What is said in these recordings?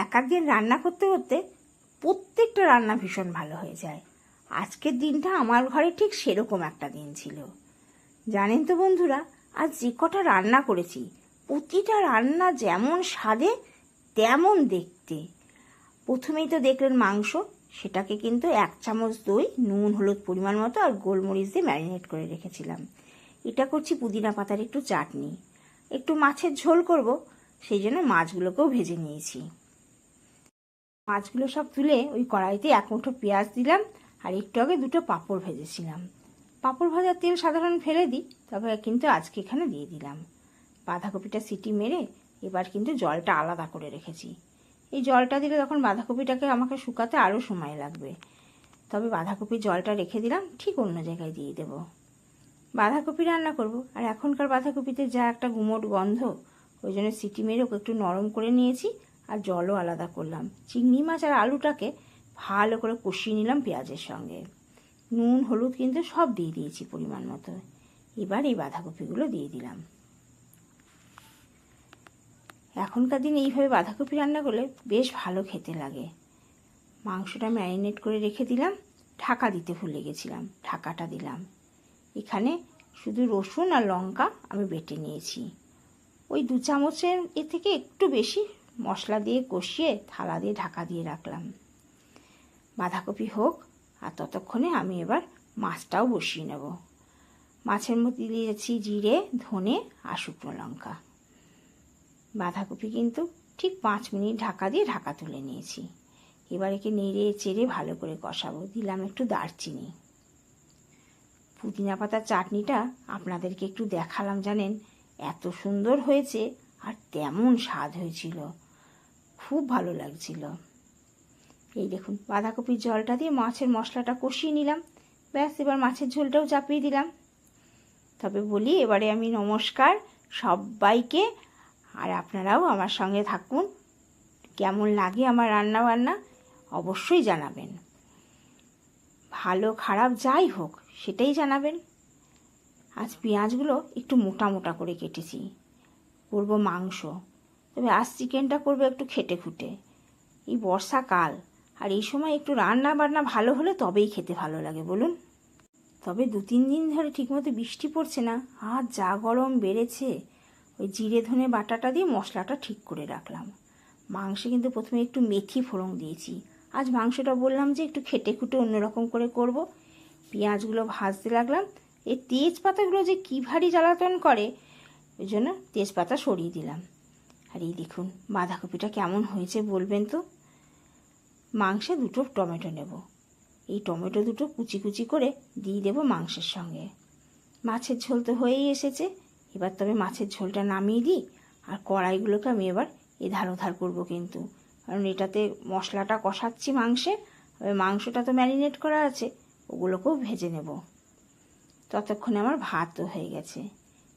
এক এক দিন রান্না করতে করতে প্রত্যেকটা রান্না ভীষণ ভালো হয়ে যায়। আজকের দিনটা আমার ঘরে ঠিক সেরকম একটা দিন ছিল। জানেন তো বন্ধুরা, আজ যে কটা রান্না করেছি, প্রতিটা রান্না যেমন স্বাদে, তেমন দেখতে। প্রথমেই তো দেখলেন মাংস, সেটাকে কিন্তু এক চামচ দই, নুন, হলুদ পরিমাণ মতো আর গোলমরিচ দিয়ে ম্যারিনেট করে রেখেছিলাম। এটা করছি পুদিনা পাতার একটু চাটনি। একটু মাছের ঝোল করব, সেই জন্য মাছগুলোকেও ভেজে নিয়েছি। মাছগুলো সব তুলে ওই কড়াইতে এক মুঠো পেঁয়াজ দিলাম আর একটু আগে দুটো পাঁপড় ভেজেছিলাম। পাঁপড় ভাজার তেল সাধারণ ফেলে দিই, তবে কিন্তু আজকে এখানে দিয়ে দিলাম। বাঁধাকপিটা সিটি মেরে এবার কিন্তু জলটা আলাদা করে রেখেছি। এই জলটা দিলে তখন বাঁধাকপিটাকে আমাকে শুকাতে আরও সময় লাগবে। তবে বাঁধাকপির জলটা রেখে দিলাম, ঠিক অন্য জায়গায় দিয়ে দেব। বাঁধাকপি রান্না করব, আর এখনকার বাঁধাকপিতে যা একটা গুমোট গন্ধ, ওই জন্য সিটি মেরে ওকে একটু নরম করে নিয়েছি। আর জলও আলাদা করলাম। চিংড়ি মাছ আর আলুটাকে ভালো করে কষিয়ে নিলাম পেঁয়াজের সঙ্গে। নুন, হলুদ কিন্তু সব দিয়ে দিয়েছি পরিমাণ মতো। এবার এই বাঁধাকপিগুলো দিয়ে দিলাম। এখনকার দিনে এইভাবে বাঁধাকপি রান্না করলে বেশ ভালো খেতে লাগে। মাংসটা ম্যারিনেট করে রেখে দিলাম, ঢাকা দিতে ভুলে গেছিলাম, ঢাকাটা দিলাম। এখানে শুধু রসুন আর লঙ্কা আমি বেটে নিয়েছি। ওই দু চামচের এ থেকে একটু বেশি মশলা দিয়ে কষিয়ে থালা দিয়ে ঢাকা দিয়ে রাখলাম। বাঁধাকপি হোক, আর ততক্ষণে আমি এবার মাছটাও বসিয়ে নেব। মাছের মধ্যে দিয়েছি জিরে, ধনে আর শুকনো লঙ্কা। বাঁধাকপি কিন্তু ঠিক পাঁচ মিনিট ঢাকা দিয়ে ঢাকা তুলে নিয়েছি। এবার একে নেড়ে চেড়ে ভালো করে কষাবো। দিলাম একটু দারচিনি। পুদিনা পাতার চাটনিটা আপনাদেরকে একটু দেখালাম জানেন, এত সুন্দর হয়েছে আর তেমন স্বাদ হয়েছিল। খুব ভালো লাগছিল। এই দেখুন, বাঁধাকপির জলটা দিয়ে মাছের মশলাটা কষিয়ে নিলাম। ব্যাস, এবার মাছের ঝোলটাও চাপিয়ে দিলাম। তবে বলি, এবারে আমি নমস্কার সবাইকে, আর আপনারাও আমার সঙ্গে থাকুন। কেমন লাগে আমার রান্না বান্না অবশ্যই জানাবেন। ভালো, খারাপ যাই হোক, সেটাই জানাবেন। আজ পেঁয়াজগুলো একটু মোটা মোটা করে কেটেছি। করব মাংস। তবে আজ চিকেনটা করবে একটু খেটে খুঁটে। এই বর্ষাকাল, আর এই সময় একটু রান্না বান্না ভালো হলে তবেই খেতে ভালো লাগে, বলুন। তবে দু তিন দিন ধরে ঠিকমতো বৃষ্টি পড়ছে না, আর যা গরম বেড়েছে, ওই জিরে ধনে বাটাটা দিয়ে মশলাটা ঠিক করে রাখলাম। মাংসে কিন্তু প্রথমে একটু মেথি ফোড়ন দিয়েছি। আজ মাংসটা বললাম যে একটু খেটে খুঁটে অন্যরকম করে করব। পেঁয়াজগুলো ভাজতে লাগলাম। এই তেজপাতাগুলো যে কী ভারী জ্বালাতন করে, ওই জন্য তেজপাতা সরিয়ে দিলাম। আর এই দেখুন, বাঁধাকপিটা কেমন হয়েছে বলবেন তো? মাংসে দুটো টমেটো নেব। এই টমেটো দুটো কুচি কুচি করে দিয়ে দেবো মাংসের সঙ্গে। মাছের ঝোল তো হয়েই এসেছে। এবার তবে মাছের ঝোলটা নামিয়ে দিই আর কড়াইগুলোকে আমি এবার এধার ওধার করব কিন্তু। কারণ এটাতে মশলাটা কষাচ্ছি মাংসে এবার মাংসটা তো ম্যারিনেট করা আছে, ওগুলোকেও ভেজে নেব। ততক্ষণে আমার ভাতও হয়ে গেছে।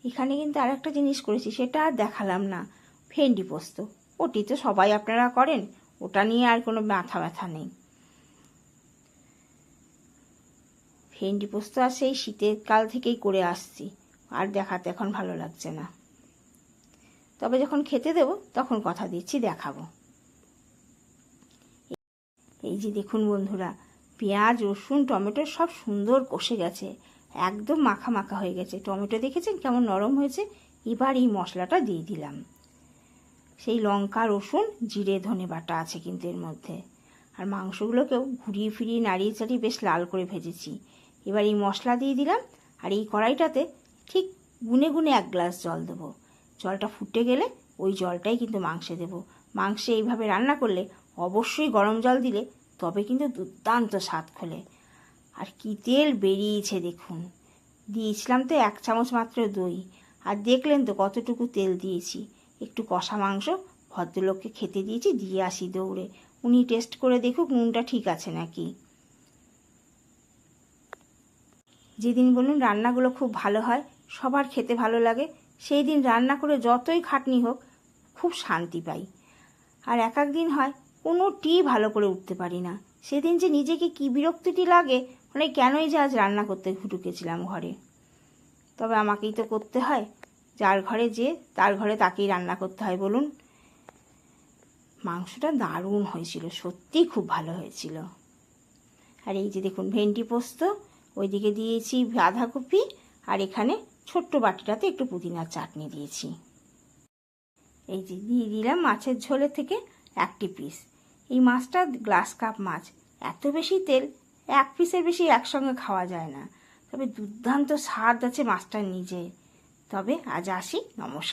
এখানে কিন্তু আর একটা জিনিস করেছি, সেটা আর দেখালাম না। ভেন্ডি পোস্ত। ওটি তো সবাই আপনারা করেন, ওটা নিয়ে আর কোনো মাথা ব্যথা নেই। ভেন্ডি পোস্ত আর সেই শীতের কাল থেকেই করে আসছি, আর দেখাতে এখন ভালো লাগছে না। তবে যখন খেতে দেব, তখন কথা দিচ্ছি, দেখাবো। এই যে দেখুন বন্ধুরা, পেঁয়াজ, রসুন, টমেটো সব সুন্দর কষে গেছে, একদম মাখা মাখা হয়ে গেছে। টমেটো দেখেছেন কেমন নরম হয়েছে? এবার এই মশলাটা দিয়ে দিলাম। সেই লঙ্কা, রসুন, জিরে, ধনে বাটা আছে কিন্তু এর মধ্যে। আর মাংসগুলোকেও ঘুরিয়ে ফিরিয়ে নাড়িয়ে চাড়িয়ে বেশ লাল করে ভেজেছি। এবার এই মশলা দিয়ে দিলাম আর এই কড়াইটাতে ঠিক গুনে গুনে এক গ্লাস জল দেবো। জলটা ফুটে গেলে ওই জলটাই কিন্তু মাংসে দেবো। মাংসে এইভাবে রান্না করলে অবশ্যই গরম জল দিলে তবে কিন্তু দুর্দান্ত স্বাদ খোলে। আর কি তেল বেরিয়েছে দেখুন। দিয়েছিলাম তো এক চামচ মাত্র দই। আর দেখলেন তো কতটুকু তেল দিয়েছি। একটু কষা মাংস, ভদ্রলোককে খেতে দিয়েছি, দিয়ে আসি দৌড়ে। উনি টেস্ট করে দেখুক নুনটা ঠিক আছে নাকি। যেদিন বলুন রান্নাগুলো খুব ভালো হয়, সবার খেতে ভালো লাগে, সেই দিন রান্না করে যতই খাটনি হোক, খুব শান্তি পাই। আর এক এক দিন হয় কোনোটি ভালো করে উঠতে পারি না। সেদিন যে নিজেকে কী বিরক্তিটি লাগে মানে কেনই যে আজ রান্না করতে ঢুকেছিলাম ঘরে। তবে আমাকেই তো করতে হয় যার ঘরে যে, তার ঘরে তাকেই রান্না করতে হয়, বলুন। মাংসটা দারুণ হয়েছিল সত্যিই খুব ভালো হয়েছিল। আর এই যে দেখুন, ভেন্ডি পোস্ত, ওইদিকে দিয়েছি বাঁধাকপি, আর এখানে ছোট্ট বাটিটাতে একটু পুদিনার চাটনি দিয়েছি। এই যে দিয়ে দিলাম মাছের ঝোলের থেকে একটি পিস এই মাছটা গ্লাস কাপ মাছ, এত বেশি তেল, এক পিসের বেশি একসঙ্গে খাওয়া যায় না। তবে দুর্দান্ত স্বাদ আছে মাছটার নিজে তবে আজ আসি নমস্কার।